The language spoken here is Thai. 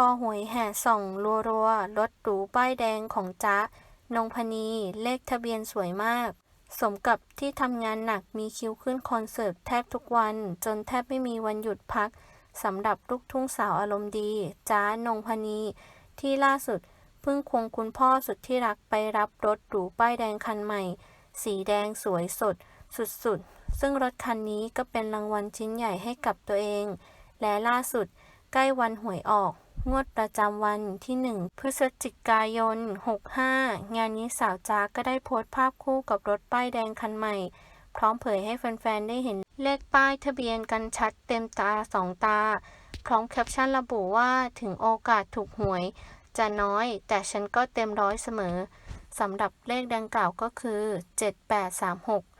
คอหวยแห่ส่องรัวๆรถหรูป้ายแดงของจ๊ะ นงพนีเลขทะเบียนสวยมาก สมกับที่ทำงานหนักมีคิวขึ้นคอนเสิร์ตแทบทุกวัน จนแทบไม่มีวันหยุดพักสำหรับลูกทุ่งสาวอารมณ์ดีจ๊ะ นงพนี ที่ล่าสุดเพิ่งควงคุณพ่อสุดที่รักไปรับรถหรูป้ายแดงคันใหม่ สีแดงสวยสด สุดๆ ซึ่งรถคันนี้ก็เป็นรางวัลชิ้นใหญ่ให้กับตัวเอง และล่าสุดใกล้วันหวยออก งวดประจำวันที่ 1 พฤศจิกายน 65 งานนี้สาวจ้าก็ได้โพสต์ภาพคู่กับรถป้ายแดงคันใหม่ พร้อมเผยให้แฟนๆ ได้เห็นเลขป้ายทะเบียนกันชัดเต็มตาสองตา พร้อมแคปชั่นระบุว่าถึงโอกาสถูกหวย จะน้อยแต่ฉันก็เต็มร้อยเสมอสำหรับเลขดังกล่าวก็คือ 7836